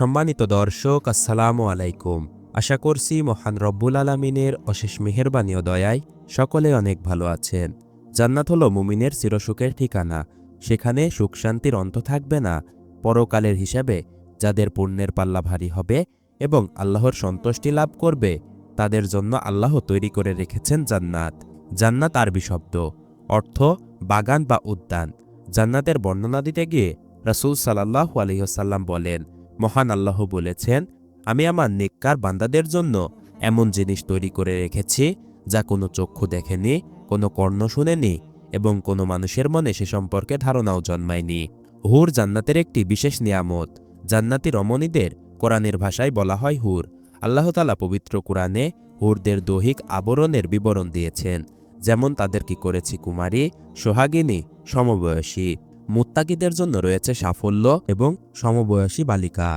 সম্মানিত দর্শক, আসসালামু আলাইকুম। আশা করছি মহান রব্বুল আলমিনের অশেষ মেহেরবানি ও দয়ায় সকলে অনেক ভালো আছেন। জান্নাত হল মুমিনের চিরসুখের ঠিকানা। সেখানে সুখ শান্তির অন্ত থাকবে না। পরকালের হিসাবে যাদের পুণ্যের পাল্লা ভারী হবে এবং আল্লাহর সন্তুষ্টি লাভ করবে, তাদের জন্য আল্লাহ তৈরি করে রেখেছেন জান্নাত। জান্নাত আরবি শব্দ। অর্থ বাগান বা উদ্যান। জান্নাতের বর্ণনা দিতে গিয়ে রাসূল সাল্লাহু আলহিহসাল্লাম বলেন মহান আল্লাহ বলেছেন, আমি আমার নেককার বান্দাদের জন্য এমন জিনিস তৈরি করে রেখেছি যা কোনো চক্ষু দেখেনি, কোনো কর্ণ শুনেনি এবং কোনো মানুষের মনে সে সম্পর্কে ধারণাও জন্মায়নি। হুর জান্নাতের একটি বিশেষ নিয়ামত, জান্নাতি রমণীদের কোরআনের ভাষায় বলা হয় হুর। আল্লাহতালা পবিত্র কোরআনে হুরদের দৈহিক আবরণের বিবরণ দিয়েছেন, যেমন তাদের কি করেছি কুমারী, সোহাগিনী, সমবয়সী। মুত্তাকিদের জন্য রয়েছে সাফল্য এবং সমবয়সী বালিকা,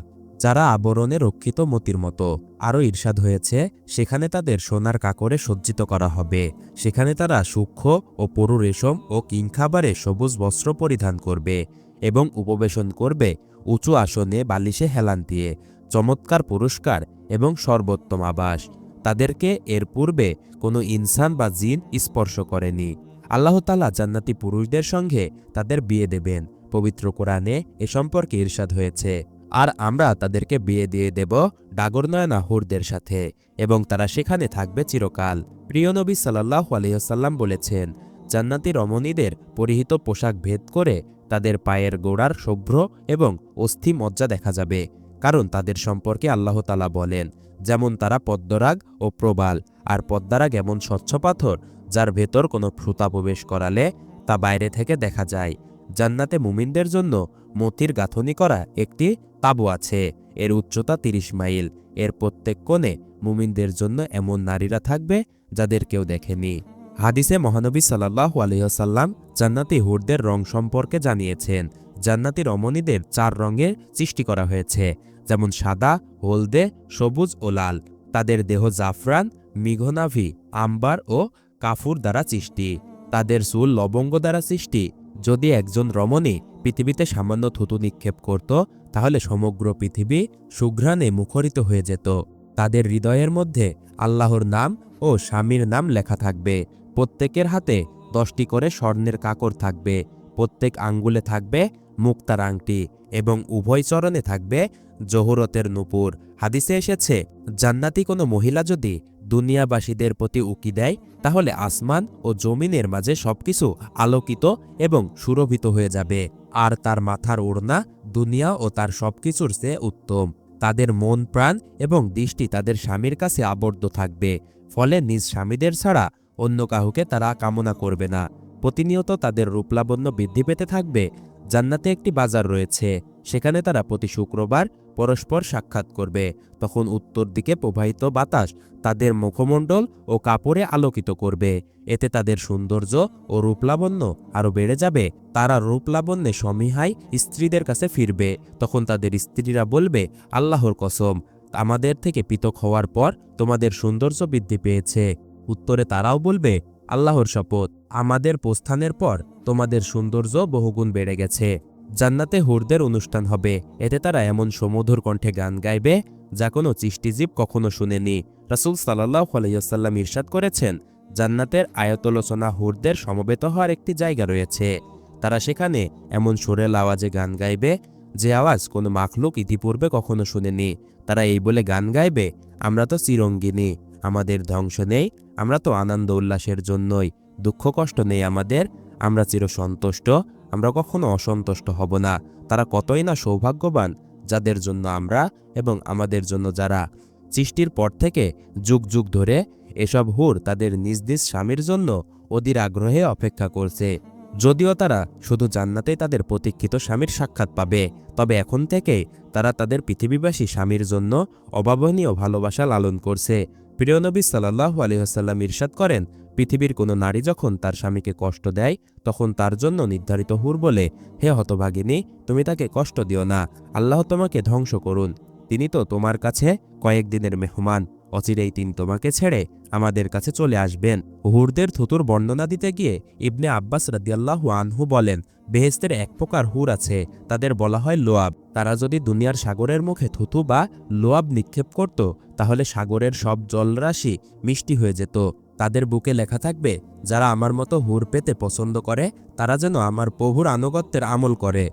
যারা আবরণে রক্ষিত মতির মতো। আরও ঈর্ষাদ হয়েছে, সেখানে তাদের সোনার কাকরে সজ্জিত করা হবে। সেখানে তারা সূক্ষ্ম ও পরু রেশম ও কিংখাবারে সবুজ বস্ত্র পরিধান করবে এবং উপবেশন করবে উঁচু আসনে বালিশে হেলান দিয়ে, চমৎকার পুরস্কার এবং সর্বোত্তম আবাস। তাদেরকে এর পূর্বে কোনো ইনসান বা জিন স্পর্শ করেনি। আল্লাহ তালা জান্নাতি পুরুষদের সঙ্গে তাদের বিয়ে দেবেন। পবিত্র কোরআনে এ সম্পর্কে ঈর্ষাদ হয়েছে। আর আমরা তাদেরকে বিয়ে দিয়ে দেব ডাগরনয়না হুরদের সাথে এবং তারা সেখানে থাকবে চিরকাল। প্রিয় নবী সাল্লাহ আলহিহাসাল্লাম বলেছেন, জান্নাতি রমণীদের পরিহিত পোশাক ভেদ করে তাদের পায়ের গোড়ার শুভ্র এবং অস্থি মজ্জা দেখা যাবে, কারণ তাদের সম্পর্কে আল্লাহ তালা বলেন যেমন তারা পদ্মরাগ ও প্রবাল, আর পদ্মারাগ এমন স্বচ্ছ পাথর যার ভেতর কোনো ফ্রুতা প্রবেশ করালে তা বাইরে থেকে দেখা যায়। জান্নাতে মুমিনদের জন্য মতির গাঁথনি করা একটি তাবু আছে, এর উচ্চতা ৩০ মাইল। এর প্রত্যেক কোণে মুমিনদের জন্য এমন নারীরা থাকবে যাদের কেউ দেখেনি। হাদিসে মহানবী সাল্লাহ আলহিহাসাল্লাম জান্নাতি হুরদের রং সম্পর্কে জানিয়েছেন জান্নাতি রমণীদের চার রঙের সৃষ্টি করা হয়েছে, যেমন সাদা, হলদে, সবুজ ও লাল। তাদের দেহ জাফরান, মিঘনাভি, আম্বার ও কাফুর দ্বারা সৃষ্টি। তাদের চুল লবঙ্গ দ্বারা সৃষ্টি। যদি একজন রমণী পৃথিবীতে সামান্য থুতু নিক্ষেপ করত, তাহলে সমগ্র পৃথিবী সুঘ্রাণে মুখরিত হয়ে যেত। তাদের হৃদয়ের মধ্যে আল্লাহর নাম ও স্বামীর নাম লেখা থাকবে। প্রত্যেকের হাতে দশটি করে স্বর্ণের কাকর থাকবে। প্রত্যেক আঙ্গুলে থাকবে মুক্তার আংটি এবং উভয় চরণে থাকবে জহুরতের নুপুর। হাদিসে এসেছে, জান্নাতি কোনো মহিলা যদি দুনিয়াবাসীদের প্রতি উকি দেয়, তাহলে আসমান ও জমিনের মাঝে সবকিছু আলোকিত এবং সুরভিত হয়ে যাবে। আর তার মাথার ওড়না, দুনিয়া ও তার সবকিছুর চেয়ে উত্তম। তাদের মন প্রাণ এবং দৃষ্টি তাদের স্বামীর কাছে আবদ্ধ থাকবে। ফলে নিজ স্বামীদের ছাড়া অন্য কাহুকে তারা কামনা করবে না। প্রতিনিয়ত তাদের রূপলাবণ্য বৃদ্ধি পেতে থাকবে জান্নাতে একটি বাজার রয়েছে। সেখানে তারা প্রতি শুক্রবার পরস্পর সাক্ষাৎ করবে। তখন উত্তর দিকে প্রবাহিত বাতাস তাদের মুখমণ্ডল ও কাপড়ে আলোকিত করবে। এতে তাদের সৌন্দর্য ও রূপলাবণ্য আরও বেড়ে যাবে। তারা রূপলাবণ্যে সমীহায় স্ত্রীদের কাছে ফিরবে। তখন তাদের স্ত্রীরা বলবে, আল্লাহর কসম, আমাদের থেকে পৃথক হওয়ার পর তোমাদের সৌন্দর্য বৃদ্ধি পেয়েছে। উত্তরে তারাও বলবে, আল্লাহর শপথ, আমাদের প্রস্থানের পর তোমাদের সৌন্দর্য বহুগুণ বেড়ে গেছে। জান্নাতে হুরদের অনুষ্ঠান হবে। এতে তারা এমন সমধুর কণ্ঠে গান গাইবে যা কোনো চিষ্টিজীব কখনো শুনেনি। রাসুল সাল্লাহ আলাইসাল্লাম ইরশাদ করেছেন, জান্নাতের আয়তলোচনা হুরদের সমবেত হওয়ার একটি জায়গা রয়েছে। তারা সেখানে এমন সুরেল আওয়াজে গান গাইবে যে আওয়াজ কোনো মাখলুক ইতিপূর্বে কখনো শুনেনি। তারা এই বলে গান গাইবে, আমরা তো চিরঙ্গিনী, আমাদের ধ্বংস নেই, আমরা তো আনন্দ উল্লাসের জন্যই, দুঃখ কষ্ট নেই আমাদের আমরা চির সন্তুষ্ট, আমরা কখনো অসন্তুষ্ট হব না। তারা কতই না সৌভাগ্যবান, যাদের জন্য আমরা এবং আমাদের জন্য যারা। সৃষ্টির পর থেকে, যুগ যুগ ধরে, এসব হুর তাদের নিজ নিজ স্বামীর জন্য অধীর আগ্রহে অপেক্ষা করছে। যদিও তারা শুধু জান্নাতেই তাদের প্রতীক্ষিত স্বামীর সাক্ষাৎ পাবে, তবে এখন থেকেই তারা তাদের পৃথিবীবাসী স্বামীর জন্য অভাবনীয় ভালোবাসা লালন করছে। প্রিয় নবী সাল্লাহু আলহিহাসাল্লাম ইরশাদ করেন পৃথিবীর কোনো নারী যখন তার স্বামীকে কষ্ট দেয়, তখন তার জন্য নির্ধারিত হুর বলে, হে হতভাগিনী, তুমি তাকে কষ্ট দিও না, আল্লাহ তোমাকে ধ্বংস করুন। তিনি তো তোমার কাছে কয়েকদিনের মেহমান, অচিরেই তিনি তোমাকে ছেড়ে আমাদের কাছে চলে আসবেন। হুরদের থুতুর বর্ণনা দিতে গিয়ে ইবনে আব্বাস রাদিয়াল্লাহু আনহু বলেন, বেহেস্তের এক প্রকার হুর আছে, তাদের বলা হয় লোয়াব। তারা যদি দুনিয়ার সাগরের মুখে থুতু বা লোয়াব নিক্ষেপ করত, তাহলে সাগরের সব জলরাশি মিষ্টি হয়ে যেত। তাদের বুকে লেখা থাকবে, যারা আমার মতো হুর পেতে পছন্দ করে, তারা যেন আমার প্রভুর আনুগত্যের আমল করে।